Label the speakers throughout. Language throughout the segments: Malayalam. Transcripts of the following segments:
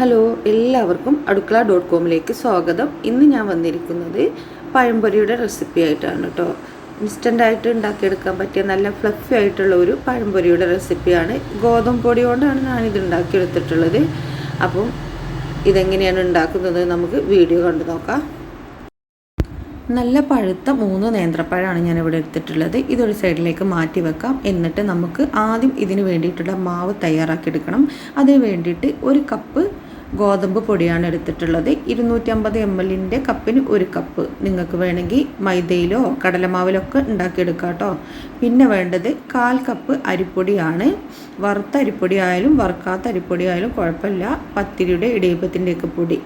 Speaker 1: ഹലോ എല്ലാവർക്കും അടുക്കള ഡോട്ട് കോമിലേക്ക് സ്വാഗതം. ഇന്ന് ഞാൻ വന്നിരിക്കുന്നത് പഴംപൊരിയുടെ റെസിപ്പി ആയിട്ടാണ് കേട്ടോ ഇൻസ്റ്റന്റ് ആയിട്ട് ഉണ്ടാക്കിയെടുക്കാൻ പറ്റിയ നല്ല ഫ്ലഫി ആയിട്ടുള്ള ഒരു പഴംപൊരിയുടെ റെസിപ്പിയാണ് ഗോതമ്പ് പൊടി കൊണ്ടാണ് ഞാനിത് ഉണ്ടാക്കിയെടുത്തിട്ടുള്ളത്. അപ്പം ഇതെങ്ങനെയാണ് ഉണ്ടാക്കുന്നത് നമുക്ക് വീഡിയോ കണ്ടു നോക്കാം. നല്ല പഴുത്ത മൂന്ന് നേന്ത്രപ്പഴമാണ് ഞാൻ ഇവിടെ എടുത്തിട്ടുള്ളത്. ഇതൊരു സൈഡിലേക്ക് മാറ്റി വെക്കാം. എന്നിട്ട് നമുക്ക് ആദ്യം ഇതിന് വേണ്ടിയിട്ടുള്ള മാവ് തയ്യാറാക്കിയെടുക്കണം അതിന് വേണ്ടിയിട്ട് ഒരു കപ്പ് ഗോതമ്പ് പൊടിയാണ് എടുത്തിട്ടുള്ളത്. ഇരുന്നൂറ്റി അമ്പത് എം എല്ലിന്റെ കപ്പിന് ഒരു കപ്പ്. നിങ്ങൾക്ക് വേണമെങ്കിൽ മൈദയിലോ കടലമാവിലോ ഒക്കെ ഉണ്ടാക്കിയെടുക്കാം കേട്ടോ പിന്നെ വേണ്ടത് കാൽ കപ്പ് അരിപ്പൊടിയാണ്. വറുത്ത അരിപ്പൊടി ആയാലും വറുക്കാത്ത അരിപ്പൊടി ആയാലും കുഴപ്പമില്ല. പത്തിരിയുടെ ഇടിയപ്പത്തിന്റെയൊക്കെ പൊടി.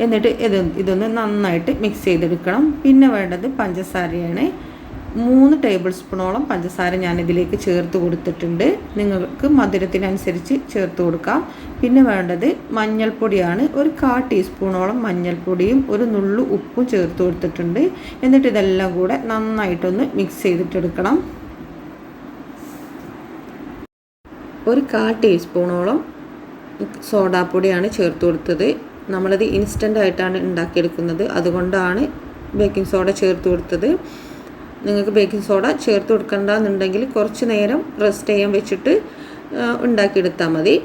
Speaker 1: എന്നിട്ട് ഇത് ഇതൊന്ന് നന്നായിട്ട് മിക്സ് ചെയ്തെടുക്കണം. പിന്നെ വേണ്ടത് പഞ്ചസാരയാണ്. മൂന്ന് ടേബിൾ സ്പൂണോളം പഞ്ചസാര ഞാൻ ഇതിലേക്ക് ചേർത്ത് കൊടുത്തിട്ടുണ്ട്. നിങ്ങൾക്ക് മധുരത്തിനനുസരിച്ച് ചേർത്ത് കൊടുക്കാം. പിന്നെ വേണ്ടത് മഞ്ഞൾപ്പൊടിയാണ്. ഒരു കാ ടീസ്പൂണോളം മഞ്ഞൾപ്പൊടിയും ഒരു നുള്ളു ഉപ്പും ചേർത്ത് കൊടുത്തിട്ടുണ്ട്. എന്നിട്ട് ഇതെല്ലാം കൂടെ നന്നായിട്ടൊന്ന് മിക്സ് ചെയ്തിട്ടെടുക്കണം. ഒരു കാ ടീസ്പൂണോളം സോഡാപ്പൊടിയാണ് ചേർത്ത് കൊടുത്തത്. നമ്മളത് ഇൻസ്റ്റന്റ് ആയിട്ടാണ് ഉണ്ടാക്കിയെടുക്കുന്നത്. അതുകൊണ്ടാണ് ബേക്കിംഗ് സോഡ ചേർത്ത് കൊടുത്തത്. നിങ്ങൾക്ക് ബേക്കിംഗ് സോഡ ചേർത്ത് കൊടുക്കണ്ടെന്നുണ്ടെങ്കിൽ കുറച്ച് നേരം റെസ്റ്റ് ചെയ്യാൻ വെച്ചിട്ട് ഉണ്ടാക്കിയെടുത്താൽ മതി.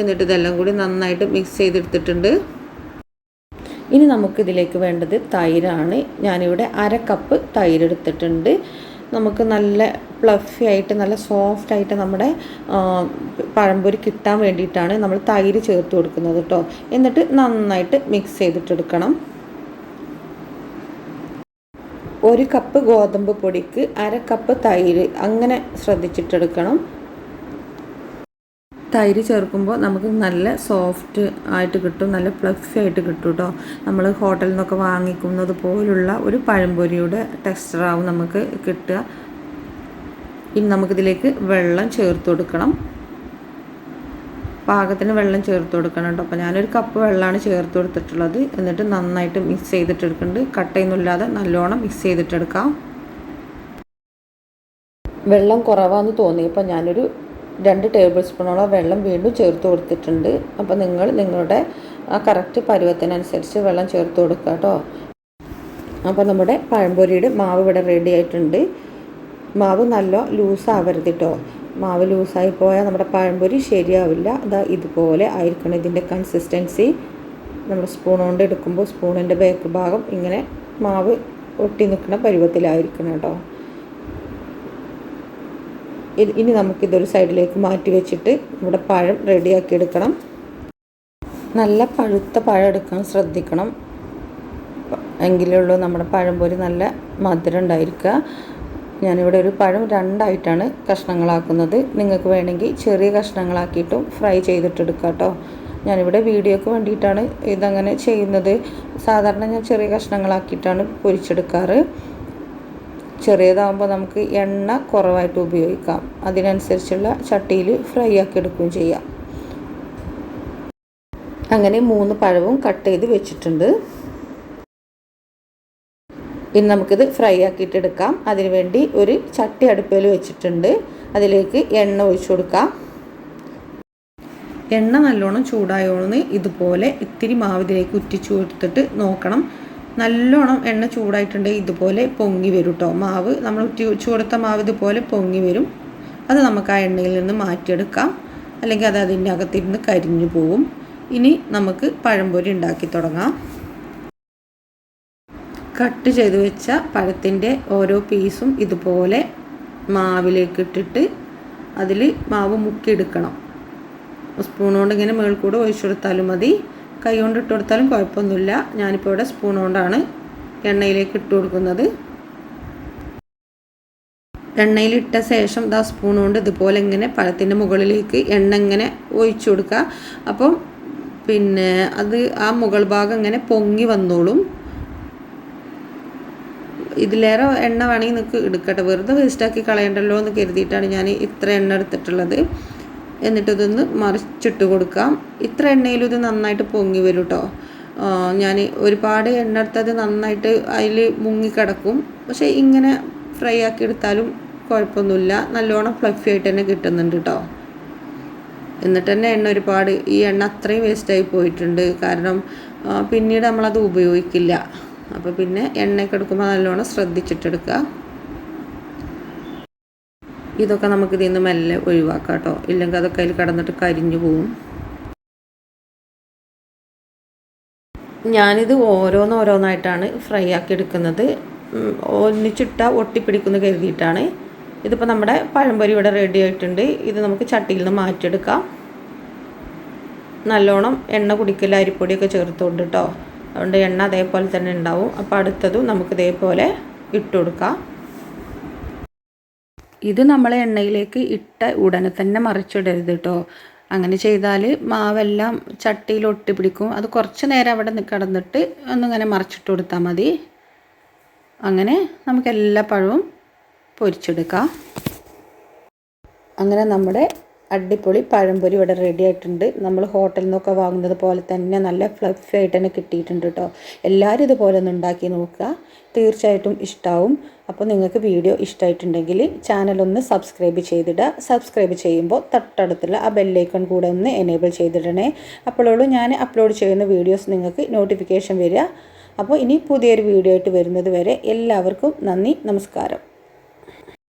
Speaker 1: എന്നിട്ട് ഇതെല്ലാം കൂടി നന്നായിട്ട് മിക്സ് ചെയ്തെടുത്തിട്ടുണ്ട്. ഇനി നമുക്കിതിലേക്ക് വേണ്ടത് തൈരാണ്. ഞാനിവിടെ അര കപ്പ് തൈര് എടുത്തിട്ടുണ്ട് നമുക്ക് നല്ല പ്ലഫി ആയിട്ട് നല്ല സോഫ്റ്റ് ആയിട്ട് നമ്മുടെ പഴംപൊരി കിട്ടാൻ വേണ്ടിയിട്ടാണ് നമ്മൾ തൈര് ചേർത്ത് കൊടുക്കുന്നത് കേട്ടോ എന്നിട്ട് നന്നായിട്ട് മിക്സ് ചെയ്തിട്ടെടുക്കണം. ഒരു കപ്പ് ഗോതമ്പ് പൊടിക്ക് അര കപ്പ് തൈര് അങ്ങനെ ശ്രദ്ധിച്ചിട്ടെടുക്കണം. തൈര് ചേർക്കുമ്പോൾ നമുക്ക് നല്ല സോഫ്റ്റ് ആയിട്ട് കിട്ടും നല്ല ഫ്ലഫി ആയിട്ട് കിട്ടും കേട്ടോ നമ്മൾ ഹോട്ടലിൽ നിന്നൊക്കെ വാങ്ങിക്കുന്നത് പോലുള്ള ഒരു പഴംപൊരിയുടെ ടെക്സ്ചറാവും നമുക്ക് കിട്ടുക. ഇനി നമുക്കിതിലേക്ക് വെള്ളം ചേർത്ത് കൊടുക്കണം. പാകത്തിന് വെള്ളം ചേർത്ത് കൊടുക്കണം കേട്ടോ. അപ്പോൾ ഞാനൊരു കപ്പ് വെള്ളമാണ് ചേർത്ത് കൊടുത്തിട്ടുള്ളത്. എന്നിട്ട് നന്നായിട്ട് മിക്സ് ചെയ്തിട്ടെടുക്കുന്നുണ്ട്. കട്ടയൊന്നുമില്ലാതെ നല്ലോണം മിക്സ് ചെയ്തിട്ടെടുക്കാം. വെള്ളം കുറവാന്ന് തോന്നിയപ്പോൾ ഞാനൊരു രണ്ട് ടേബിൾ സ്പൂണോളം വെള്ളം വീണ്ടും ചേർത്ത് കൊടുത്തിട്ടുണ്ട്. അപ്പോൾ നിങ്ങൾ നിങ്ങളുടെ ആ കറക്റ്റ് പരുവത്തിനനുസരിച്ച് വെള്ളം ചേർത്ത് കൊടുക്കുക കേട്ടോ. അപ്പോൾ നമ്മുടെ പഴംപൊരിയുടെ മാവ് ഇവിടെ റെഡി ആയിട്ടുണ്ട്. മാവ് നല്ല ലൂസ് ആവരുത് കേട്ടോ. മാവ് ലൂസായി പോയാൽ നമ്മുടെ പഴംപൊരി ശരിയാവില്ല. അതാ ഇതുപോലെ ആയിരിക്കണം ഇതിന്റെ കൺസിസ്റ്റൻസി നമ്മൾ സ്പൂൺ കൊണ്ട് എടുക്കുമ്പോൾ സ്പൂണിന്റെ ബാക്ക് ഭാഗം ഇങ്ങനെ മാവ് ഒട്ടി നിൽക്കുന്ന പരുവത്തിലായിരിക്കണം കേട്ടോ. ഇനി നമുക്കിതൊരു സൈഡിലേക്ക് മാറ്റി വെച്ചിട്ട് നമ്മുടെ പഴം റെഡിയാക്കി എടുക്കണം. നല്ല പഴുത്ത പഴം എടുക്കാൻ ശ്രദ്ധിക്കണം. എങ്കിലുള്ളൂ നമ്മുടെ പഴംപൊരി നല്ല മധുരം ഉണ്ടായിരിക്കുക. ഞാനിവിടെ ഒരു പഴം രണ്ടായിട്ടാണ് കഷ്ണങ്ങളാക്കുന്നത്. നിങ്ങൾക്ക് വേണമെങ്കിൽ ചെറിയ കഷ്ണങ്ങളാക്കിയിട്ടും ഫ്രൈ ചെയ്തിട്ടെടുക്കാം കേട്ടോ ഞാനിവിടെ വീഡിയോക്ക് വേണ്ടിയിട്ടാണ് ഇതങ്ങനെ ചെയ്യുന്നത്. സാധാരണ ഞാൻ ചെറിയ കഷ്ണങ്ങളാക്കിയിട്ടാണ് പൊരിച്ചെടുക്കാറ്. ചെറിയതാകുമ്പോൾ നമുക്ക് എണ്ണ കുറവായിട്ട് ഉപയോഗിക്കാം. അതിനനുസരിച്ചുള്ള ചട്ടിയിൽ ഫ്രൈ ആക്കി എടുക്കുകയും ചെയ്യാം. അങ്ങനെ മൂന്ന് പഴവും കട്ട് ചെയ്ത് വെച്ചിട്ടുണ്ട്. ഇനി നമുക്കിത് ഫ്രൈ ആക്കിയിട്ട് എടുക്കാം. അതിനുവേണ്ടി ഒരു ചട്ടി അടുപ്പിൽ വെച്ചിട്ടുണ്ട്. അതിലേക്ക് എണ്ണ ഒഴിച്ചു കൊടുക്കാം. എണ്ണ നല്ലോണം ചൂടായോന്ന് ഇതുപോലെ ഇത്തിരി മാവിതിലേക്ക് ഉറ്റിച്ചു കൊടുത്തിട്ട് നോക്കണം. നല്ലോണം എണ്ണ ചൂടായിട്ടുണ്ട് ഇതുപോലെ പൊങ്ങി വരും കേട്ടോ മാവ് നമ്മൾ ഉറ്റി കൊടുത്ത മാവ് ഇതുപോലെ പൊങ്ങി വരും. അത് നമുക്ക് ആ എണ്ണയിൽ നിന്ന് മാറ്റിയെടുക്കാം. അല്ലെങ്കിൽ അത് അതിന്റെ അകത്തിരുന്ന് കരിഞ്ഞു പോവും. ഇനി നമുക്ക് പഴംപൊരി ഉണ്ടാക്കി തുടങ്ങാം. കട്ട് ചെയ്ത് വെച്ച പഴത്തിന്റെ ഓരോ പീസും ഇതുപോലെ മാവിലേക്ക് ഇട്ടിട്ട് അതിൽ മാവ് മുക്കിയെടുക്കണം. സ്പൂൺ കൊണ്ട് ഇങ്ങനെ മേൾക്കൂടെ ഒഴിച്ചു കൊടുത്താലും മതി. കൈ കൊണ്ട് ഇട്ട് കൊടുത്താലും കുഴപ്പമൊന്നുമില്ല. ഞാനിപ്പോൾ ഇവിടെ സ്പൂൺ കൊണ്ടാണ് എണ്ണയിലേക്ക് ഇട്ട് കൊടുക്കുന്നത്. എണ്ണയിലിട്ട ശേഷം ദാ സ്പൂൺ കൊണ്ട് ഇതുപോലെ ഇങ്ങനെ പഴത്തിന്റെ മുകളിലേക്ക് എണ്ണ ഇങ്ങനെ ഒഴിച്ചു കൊടുക്കുക. അപ്പം പിന്നെ അത് ആ മുകൾ ഭാഗം ഇങ്ങനെ പൊങ്ങി വന്നോളും. ഇതിലേറെ എണ്ണ വേണമെങ്കിൽ നിങ്ങൾക്ക് എടുക്കട്ടെ. വെറുതെ വേസ്റ്റാക്കി കളയണ്ടല്ലോ എന്ന് കരുതിയിട്ടാണ് ഞാൻ ഇത്ര എണ്ണ എടുത്തിട്ടുള്ളത്. എന്നിട്ട് ഇതൊന്ന് മറിച്ചിട്ട് കൊടുക്കാം. ഇത്ര എണ്ണയിലും ഇത് നന്നായിട്ട് പൊങ്ങി വരും കേട്ടോ ഞാൻ ഒരുപാട് എണ്ണ എടുത്തത് നന്നായിട്ട് അതിൽ മുങ്ങിക്കിടക്കും. പക്ഷേ ഇങ്ങനെ ഫ്രൈ ആക്കി എടുത്താലും കുഴപ്പമൊന്നുമില്ല. നല്ലോണം ഫ്ലഫി ആയിട്ട് തന്നെ കിട്ടുന്നുണ്ട് കേട്ടോ എന്നിട്ട് തന്നെ എണ്ണ ഒരുപാട് ഈ എണ്ണ അത്രയും വേസ്റ്റായി പോയിട്ടുണ്ട്. കാരണം പിന്നീട് നമ്മളത് ഉപയോഗിക്കില്ല. അപ്പോൾ പിന്നെ എണ്ണയൊക്കെ എടുക്കുമ്പോൾ നല്ലോണം ശ്രദ്ധിച്ചിട്ടെടുക്കുക. ഇതൊക്കെ നമുക്ക് ഇതിൽ നിന്ന് മെല്ലെ ഒഴിവാക്കാം കേട്ടോ. ഇല്ലെങ്കിൽ അതൊക്കെ അതിൽ കിടന്നിട്ട് കരിഞ്ഞു പോവും. ഞാനിത് ഓരോന്നോരോന്നായിട്ടാണ് ഫ്രൈ ആക്കി എടുക്കുന്നത്. ഒന്നിച്ചിട്ട ഒട്ടിപ്പിടിക്കുന്ന കരുതിയിട്ടാണ്. ഇതിപ്പോൾ നമ്മുടെ പഴംപൊരി ഇവിടെ റെഡി ആയിട്ടുണ്ട്. ഇത് നമുക്ക് ചട്ടിയിൽ നിന്ന് മാറ്റിയെടുക്കാം. നല്ലോണം എണ്ണ കുടിക്കൽ അരിപ്പൊടിയൊക്കെ ചേർത്തുകൊണ്ട് കേട്ടോ. അതുകൊണ്ട് എണ്ണ അതേപോലെ തന്നെ ഉണ്ടാവും. അപ്പോൾ അടുത്തതും നമുക്ക് ഇതേപോലെ ഇട്ട് കൊടുക്കാം. ഇത് നമ്മൾ എണ്ണയിലേക്ക് ഇട്ട ഉടനെ തന്നെ മറിച്ചിടരുത് കേട്ടോ. അങ്ങനെ ചെയ്താൽ മാവെല്ലാം ചട്ടിയിൽ ഒട്ടി പിടിക്കും അത് കുറച്ച് നേരം അവിടെ കിടന്നിട്ട് ഒന്നിങ്ങനെ മറിച്ചിട്ട് കൊടുത്താൽ മതി. അങ്ങനെ നമുക്ക് എല്ലാ പഴവും പൊരിച്ചെടുക്കാം. അങ്ങനെ നമ്മുടെ അടിപൊളി പഴംപൊരി ഇവിടെ റെഡി ആയിട്ടുണ്ട്. നമ്മൾ ഹോട്ടലിൽ നിന്നൊക്കെ വാങ്ങുന്നത് പോലെ തന്നെ നല്ല ഫ്ലഫി ആയിട്ട് തന്നെ കിട്ടിയിട്ടുണ്ട് കേട്ടോ എല്ലാവരും ഇതുപോലെ ഒന്ന് ഉണ്ടാക്കി നോക്കുക. തീർച്ചയായിട്ടും ഇഷ്ടമാവും അപ്പോൾ നിങ്ങൾക്ക് വീഡിയോ ഇഷ്ടമായിട്ടുണ്ടെങ്കിൽ ചാനലൊന്ന് സബ്സ്ക്രൈബ് ചെയ്തിടുക. സബ്സ്ക്രൈബ് ചെയ്യുമ്പോൾ തൊട്ടടുത്തുള്ള ആ ബെല്ലൈക്കൺ കൂടെ ഒന്ന് എനേബിൾ ചെയ്തിടണേ. അപ്പോഴുള്ളൂ ഞാൻ അപ്ലോഡ് ചെയ്യുന്ന വീഡിയോസ് നിങ്ങൾക്ക് നോട്ടിഫിക്കേഷൻ വരിക. അപ്പോൾ ഇനി പുതിയൊരു വീഡിയോ ആയിട്ട് വരുന്നത് വരെ എല്ലാവർക്കും നന്ദി നമസ്കാരം.